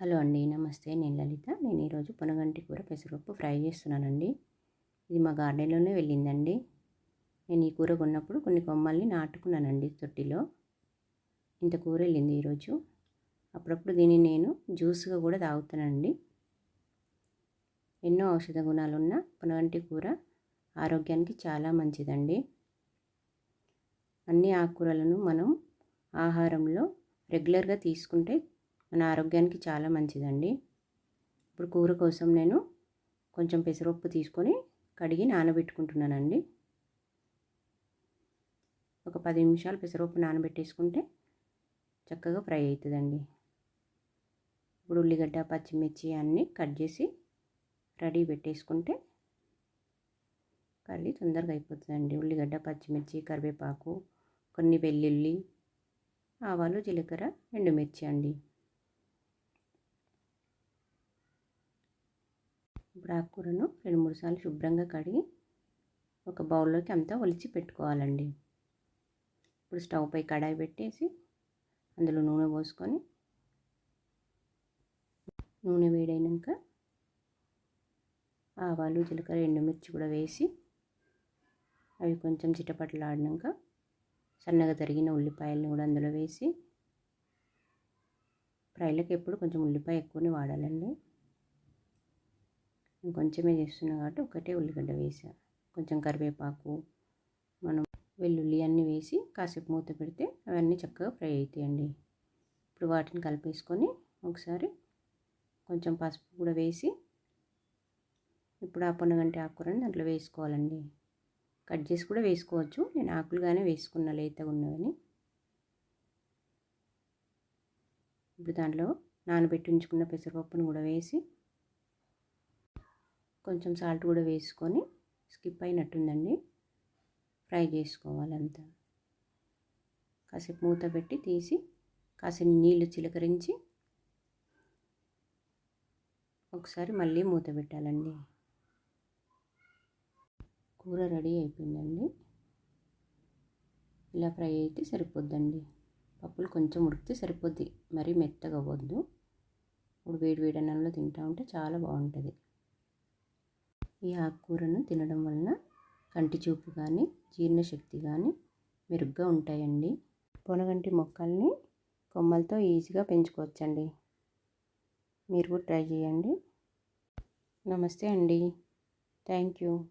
Hello అండి నమస్తే. నేను లలిత. నేను ఈరోజు పునగంటి కూర పెసరపప్పు ఫ్రై చేస్తున్నానండి. ఇది మా గార్డెన్లోనే వెళ్ళిందండి. నేను ఈ కూర కొన్నప్పుడు కొన్ని కొమ్మల్ని నాటుకున్నానండి తొట్టిలో. ఇంత కూర వెళ్ళింది ఈరోజు అప్పుడప్పుడు దీన్ని నేను జ్యూస్గా కూడా తాగుతానండి. ఎన్నో ఔషధ గుణాలున్న పునగంటి కూర ఆరోగ్యానికి చాలా మంచిదండి. అన్ని ఆకుకూరలను మనం ఆహారంలో రెగ్యులర్గా తీసుకుంటే మన ఆరోగ్యానికి చాలా మంచిదండి. ఇప్పుడు కూర కోసం నేను కొంచెం పెసరపప్పు తీసుకొని కడిగి నానబెట్టుకుంటున్నానండి. ఒక పది నిమిషాలు పెసరపప్పు నానబెట్టేసుకుంటే చక్కగా ఫ్రై అవుతుందండి ఇప్పుడు ఉల్లిగడ్డ పచ్చిమిర్చి అన్నీ కట్ చేసి రెడీ పెట్టేసుకుంటే కర్రీ తొందరగా అయిపోతుందండి. ఉల్లిగడ్డ పచ్చిమిర్చి కరివేపాకు కొన్ని వెల్లుల్లి ఆవాలు జీలకర్ర ఎండుమిర్చి అండి. ఇప్పుడు ఆకుకూరను రెండు మూడు సార్లు శుభ్రంగా కడిగి ఒక బౌల్లోకి అంతా ఒలిచి పెట్టుకోవాలండి. ఇప్పుడు స్టవ్ పై కడాయి పెట్టేసి అందులో నూనె పోసుకొని నూనె వేడైనాక ఆవాలు జీలకర్ర ఎండుమిర్చి కూడా వేసి అవి కొంచెం చిటపటలాడినాక సన్నగా తరిగిన ఉల్లిపాయలను కూడా అందులో వేసి ఫ్రైలకు ఎప్పుడు కొంచెం ఉల్లిపాయ ఎక్కువనే వాడాలండి. కొంచెమే చేస్తున్నాను కాబట్టి ఒకటే ఉల్లిగడ్డ వేసా. కొంచెం కరివేపాకు మనం వెల్లుల్లి అన్నీ వేసి కాసేపు మూత పెడితే అవన్నీ చక్కగా ఫ్రై అవుతాయండి ఇప్పుడు వాటిని కలిపేసుకొని ఒకసారి కొంచెం పసుపు కూడా వేసి ఇప్పుడు ఆ పొన్నగంటి ఆకుకూరని దాంట్లో వేసుకోవాలండి. కట్ చేసి కూడా వేసుకోవచ్చు. నేను ఆకులుగానే వేసుకున్న లేతగా ఉన్నవని. ఇప్పుడు దాంట్లో నానబెట్టి ఉంచుకున్న పెసరపప్పును కూడా వేసి కొంచెం సాల్ట్ కూడా వేసుకొని స్కిప్ అయినట్టుందండి. ఫ్రై చేసుకోవాలంతా కాసేపు మూత పెట్టి తీసి కాసేపు నీళ్ళు చిలకరించి ఒకసారి మళ్ళీ మూత పెట్టాలండి. కూర రెడీ అయిపోయిందండి. ఇలా ఫ్రై అయితే సరిపోద్దండి. పప్పులు కొంచెం ఉడికితే సరిపోద్ది. మరీ మెత్తగా అవ్వద్దు. ఇప్పుడు వేడి వేడి అన్నంలో తింటా ఉంటే చాలా బాగుంటుంది. ఈ ఆకుకూరను తినడం వలన కంటి చూపు కానీ జీర్ణశక్తి కానీ మెరుగ్గా ఉంటాయండి. పొనగంటి మొక్కల్ని కొమ్మలతో ఈజీగా పెంచుకోవచ్చండి. మీరు కూడా ట్రై చేయండి. నమస్తే అండి. Thank you.